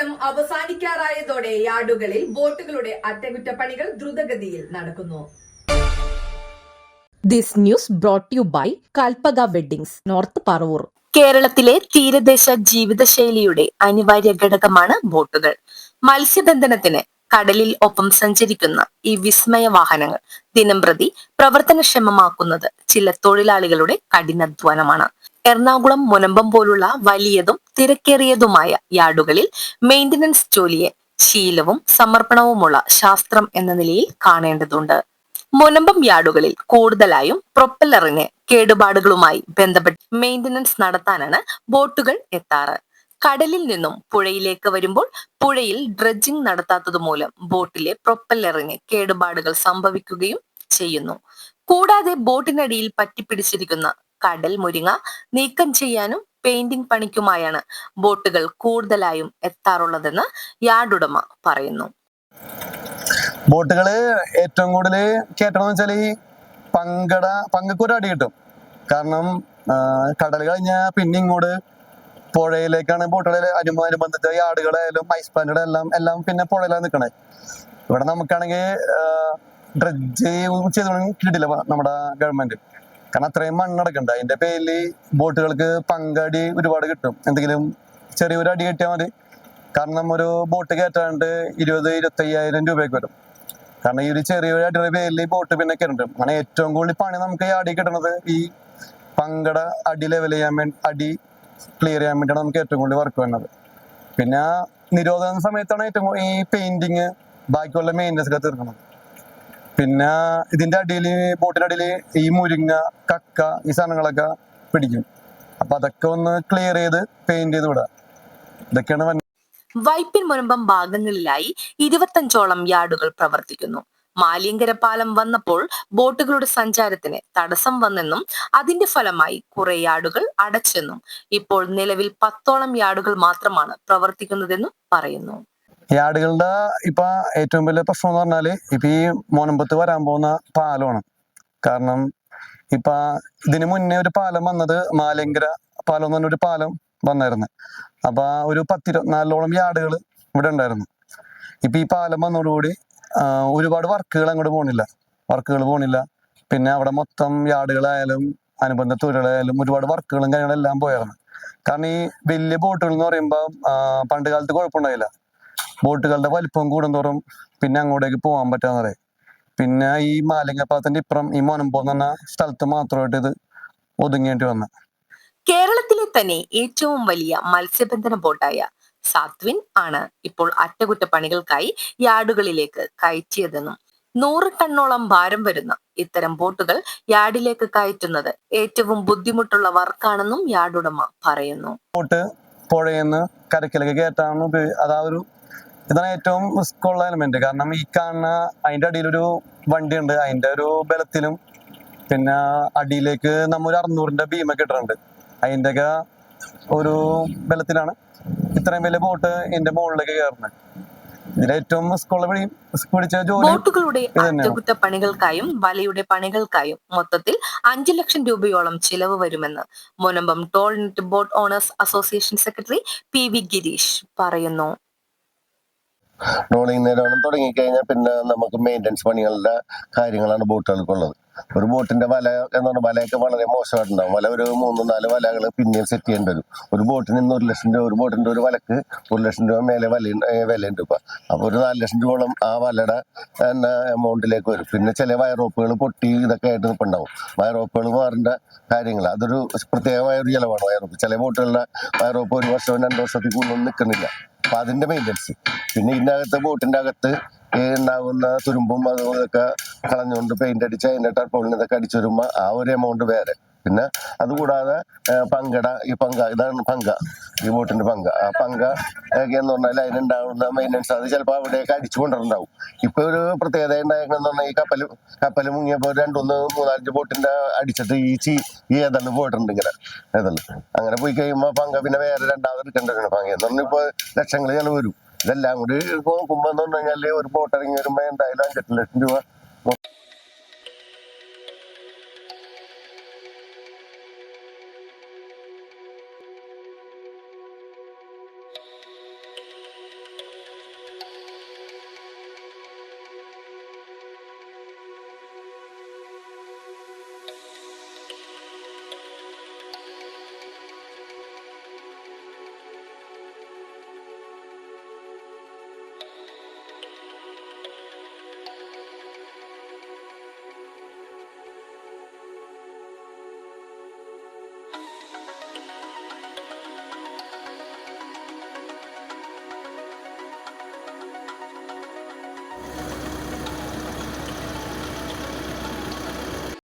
സീസണും അവസാനിക്കാറായതോടെ യാർഡുകളിൽ ബോട്ടുകളുടെ അറ്റകുറ്റപ്പണികൾ ദ്രുതഗതിയിൽ നടക്കുന്നു. This news brought you by by Kalpaga North Paravur. കേരളത്തിലെ തീരദേശ ജീവിതശൈലിയുടെ അനിവാര്യ ഘടകമാണ് ബോട്ടുകൾ. മത്സ്യബന്ധനത്തിന് കടലിൽ ഒപ്പം സഞ്ചരിക്കുന്ന ഈ വിസ്മയ വാഹനങ്ങൾ ദിനംപ്രതി പ്രവർത്തനക്ഷമമാക്കുന്നത് ചില തൊഴിലാളികളുടെ കഠിനാധ്വാനമാണ്. എറണാകുളം മുനമ്പം പോലുള്ള വലിയതും തിരക്കേറിയതുമായ യാർഡുകളിൽ മെയിന്റനൻസ് ജോലിയെ ശീലവും സമർപ്പണവുമുള്ള ശാസ്ത്രം എന്ന നിലയിൽ കാണേണ്ടതുണ്ട്. മുനമ്പം യാർഡുകളിൽ കൂടുതലായും പ്രൊപ്പല്ലറിന് കേടുപാടുകളുമായി ബന്ധപ്പെട്ട് മെയിന്റനൻസ് നടത്താനാണ് ബോട്ടുകൾ എത്താറ്. കടലിൽ നിന്നും പുഴയിലേക്ക് വരുമ്പോൾ പുഴയിൽ ഡ്രഡ്ജിംഗ് നടത്താത്തതുമൂലം ബോട്ടിലെ പ്രൊപ്പല്ലറിന് കേടുപാടുകൾ സംഭവിക്കുകയും ചെയ്യുന്നു. കൂടാതെ ബോട്ടിനടിയിൽ പറ്റിപ്പിടിച്ചിരിക്കുന്ന കടൽ മുരിങ്ങ നീക്കം ചെയ്യാനും പെയിന്റിംഗ് പണിക്കുമായാണ് ബോട്ടുകൾ കൂടുതലായും എത്താറുള്ളതെന്ന് യാർഡുടമ പറയുന്നു. ബോട്ടുകൾ ഏറ്റവും കൂടുതൽ കേട്ടണമെന്ന് വെച്ചാൽ ഈ പങ്കട പങ്കക്കൂര അടി കിട്ടും. കാരണം കടൽ കഴിഞ്ഞാൽ പിന്നെ ഇങ്ങോട്ട് പുഴയിലേക്കാണ് ബോട്ടുകളിൽ അനുമാനം ബന്ധിച്ച യാർഡുകളായാലും ഐസ് പ്ലാന്റുകൾ എല്ലാം എല്ലാം പിന്നെ പുഴയിലാണ് നിൽക്കണേ ഇവിടെ നമുക്കാണെങ്കിൽ ഡ്രഡ്ജ് ചെയ്തോളും കിട്ടില്ല നമ്മുടെ ഗവൺമെന്റ് കാരണം അത്രയും മണ്ണടക്കണ്ട. അതിന്റെ പേരിൽ ബോട്ടുകൾക്ക് പങ്കടി ഒരുപാട് കിട്ടും. എന്തെങ്കിലും ചെറിയൊരു അടി കിട്ടിയാൽ മതി. കാരണം ഒരു ബോട്ട് കയറ്റാണ്ട് ഇരുപത് ഇരുപത്തി അയ്യായിരം രൂപയ്ക്ക് വരും. കാരണം ഈ ഒരു ചെറിയൊരു അടിയുടെ പേരിൽ ബോട്ട് പിന്നെ കയറുന്നുണ്ട് അങ്ങനെ ഏറ്റവും കൂടുതൽ പണി നമുക്ക് ഈ അടി കിട്ടണത് ഈ പങ്കട അടി ലെവൽ ചെയ്യാൻ വേണ്ടി അടി ക്ലിയർ ചെയ്യാൻ വേണ്ടിയാണ് നമുക്ക് ഏറ്റവും കൂടുതൽ വർക്ക് വരുന്നത് പിന്നെ നിരോധന സമയത്താണ് ഏറ്റവും ഈ പെയിന്റിങ് ബാക്കിയുള്ള മെയിന്റെ തീർക്കുന്നത് പിന്നെ ഇതിന്റെ അടിയിൽ ബോട്ടിന്റെ അടിയിൽ ഈ മുരിങ്ങ കക്ക ഈ സാധനങ്ങളൊക്കെ പിടിക്കും. അപ്പൊ അതൊക്കെ ഒന്ന് ക്ലിയർ ചെയ്ത് പെയിന്റ് ചെയ്ത് വിടുക ഇതൊക്കെയാണ് വൈപ്പിൻ മുനമ്പം ഭാഗങ്ങളിലായി ഇരുപത്തഞ്ചോളം യാർഡുകൾ പ്രവർത്തിക്കുന്നു. മാലിയങ്കര പാലം വന്നപ്പോൾ ബോട്ടുകളുടെ സഞ്ചാരത്തിന് തടസ്സം വന്നെന്നും അതിന്റെ ഫലമായി കുറെ യാർഡുകൾ അടച്ചെന്നും ഇപ്പോൾ നിലവിൽ പത്തോളം യാർഡുകൾ മാത്രമാണ് പ്രവർത്തിക്കുന്നതെന്നും പറയുന്നു. യാർഡുകളുടെ ഇപ്പൊ ഏറ്റവും വലിയ പ്രശ്നം എന്ന് പറഞ്ഞാൽ ഇപ്പൊ ഈ മോനമ്പത്ത് വരാൻ പോകുന്ന പാലമാണ് കാരണം ഇപ്പൊ ഇതിനു മുന്നേ ഒരു പാലം വന്നത് മാലങ്കര പാലം എന്ന് പറഞ്ഞൊരു പാലം വന്നായിരുന്നു. അപ്പൊ ഒരു പത്തിരുപത്തിനാലോളം യാർഡുകൾ ഇവിടെ ഉണ്ടായിരുന്നു. ഇപ്പൊ ഈ പാലം വന്നതോടുകൂടി ഒരുപാട് വർക്കുകൾ അങ്ങോട്ട് പോണില്ല. വർക്കുകൾ പോണില്ല. പിന്നെ അവിടെ മൊത്തം യാർഡുകളായാലും അനുബന്ധ തൊഴിലായാലും ഒരുപാട് വർക്കുകളും കാര്യങ്ങളും എല്ലാം പോയായിരുന്നു കാരണം ഈ വലിയ ബോട്ടുകൾ എന്ന് പറയുമ്പോൾ പണ്ട് കാലത്ത് കുഴപ്പമുണ്ടായില്ല. ബോട്ടുകളുടെ വലിപ്പം കൂടുന്തോറും പിന്നെ അങ്ങോട്ടേക്ക് പോകാൻ പറ്റാന്ന് പറയും. പിന്നെ ഈ മാലിംഗപ്പാത്തിന്റെ ഇപ്പുറം ഈ മോനമ്പോ എന്ന് പറഞ്ഞ സ്ഥലത്ത് മാത്രമായിട്ട് ഇത് ഒതുങ്ങേണ്ടി വന്നു. കേരളത്തിലെ തന്നെ ഏറ്റവും വലിയ മത്സ്യബന്ധന ബോട്ടായ സാത്വിൻ ആണ് ഇപ്പോൾ അറ്റകുറ്റപ്പണികൾക്കായി യാർഡുകളിലേക്ക് കയറ്റിയതെന്നും നൂറ് ടണ്ണോളം ഭാരം വരുന്ന ഇത്തരം ബോട്ടുകൾ യാർഡിലേക്ക് കയറ്റുന്നത് ഏറ്റവും ബുദ്ധിമുട്ടുള്ള വർക്കാണെന്നും യാർഡുടമ പറയുന്നു. ബോട്ട് പുഴയെന്ന് കരക്കിലേക്ക് കയറ്റാണ് അതാ ഒരു ഇതാണ് ഏറ്റവും റിസ്ക് ഉള്ള എലമെന്റ് കാരണം ഈ കാണുന്ന അതിന്റെ അടിയിലൊരു വണ്ടിയുണ്ട്. അതിന്റെ ഒരു ബലത്തിലും പിന്നെ അടിയിലേക്ക് നമ്മ ഒരു അറുന്നൂറിന്റെ ഭീമൊക്കെ ഇട്ടിട്ടുണ്ട്. അതിന്റെ ഒരു ബലത്തിലാണ് ഇത്രയും വലിയ ബോട്ട് ഇതിന്റെ മുകളിലേക്ക് കയറുന്നത്. റിസ്ക് പിടിച്ച ജോലി ബോട്ടുകളുടെ അറ്റകുറ്റപ്പണികൾക്കായും വലയുടെ പണികൾക്കായും മൊത്തത്തിൽ അഞ്ചു ലക്ഷം രൂപയോളം ചിലവ് വരുമെന്ന് Munambam trawl net boat owners association secretary P V Gireesh പറയുന്നു. ട്രോളിംഗ് നിരോധനം തുടങ്ങിക്കഴിഞ്ഞാൽ പിന്നെ നമുക്ക് മെയിന്റനൻസ് പണികളുടെ കാര്യങ്ങളാണ് ബോട്ടുകൾക്കുള്ളത് ഒരു ബോട്ടിന്റെ വല എന്ന് പറഞ്ഞാൽ വലയൊക്കെ വളരെ മോശമായിട്ടുണ്ടാവും. വല ഒരു മൂന്ന് നാല് വലകൾ പിന്നെയും സെറ്റ് ചെയ്യേണ്ടി വരും. ഒരു ബോട്ടിന് ഇന്ന് ഒരു ലക്ഷം രൂപ ഒരു ബോട്ടിന്റെ ഒരു വലക്ക് ഒരു ലക്ഷം രൂപ മേലെ വല വിലയുണ്ട് ഇപ്പൊ. അപ്പൊ ഒരു നാല് ലക്ഷം രൂപയോളം ആ വലയുടെ എന്നാ എമൗണ്ടിലേക്ക് വരും. പിന്നെ ചില വയറോപ്പുകൾ പൊട്ടി ഇതൊക്കെ ആയിട്ട് നിൽപ്പുണ്ടാവും വയറോപ്പുകൾ മാറേണ്ട കാര്യങ്ങൾ അതൊരു പ്രത്യേകമായ ഒരു ചിലവാണ് വയറോപ്പ്. ചില ബോട്ടുകളുടെ വയറോപ്പ് ഒരു വർഷവും രണ്ട് വർഷത്തിൽ കൂടുതലൊന്നും നിൽക്കുന്നില്ല അപ്പൊ അതിന്റെ മെയിന്റനൻസ് പിന്നെ ഇതിന്റെ അകത്ത് ബോട്ടിന്റെ അകത്ത് ഉണ്ടാകുന്ന തുരുമ്പും അതുപോലൊക്കെ കളഞ്ഞുകൊണ്ട് പെയിന്റ് അടിച്ച് അതിന്റെ ടർപ്പോളിന് ഇതൊക്കെ അടിച്ചു വരുമ്പോ ആ ഒരു എമൗണ്ട് വേറെ. പിന്നെ അതുകൂടാതെ പങ്കട ഈ പങ്ക ഇതാണ് പങ്ക ഈ ബോട്ടിന്റെ പങ്ക. ആ പങ്ക ഒക്കെ എന്ന് പറഞ്ഞാൽ അതിനുണ്ടാവുന്ന മെയിന്റനൻസ് അത് ചിലപ്പോൾ അവിടെയൊക്കെ അടിച്ചു കൊണ്ടുണ്ടാവും ഇപ്പൊ ഒരു പ്രത്യേകത ഉണ്ടായിരുന്നെന്ന് പറഞ്ഞാൽ ഈ കപ്പൽ കപ്പൽ മുങ്ങിയപ്പോൾ രണ്ടൊന്ന് മൂന്നാലഞ്ച് ബോട്ടിന്റെ അടിച്ചിട്ട് ഈ ചീ ഈ ഏതാണ്ട് പോയിട്ടുണ്ട് ഇങ്ങനെ ഏതെല്ലാം അങ്ങനെ പോയി കഴിയുമ്പോൾ പങ്ക പിന്നെ വേറെ രണ്ടാമത് എടുക്കേണ്ടതാണ് പങ്ക. എന്ന് പറഞ്ഞാൽ ഇപ്പോൾ ലക്ഷങ്ങൾ ചിലവ് വരും. ഇതെല്ലാം കൂടി ഇപ്പൊ കുമ്പെന്ന് പറഞ്ഞു കഴിഞ്ഞാൽ ഒരു ബോട്ട് ഇറങ്ങി വരുമ്പോൾ എന്തായാലും അഞ്ചെട്ട് ലക്ഷം രൂപ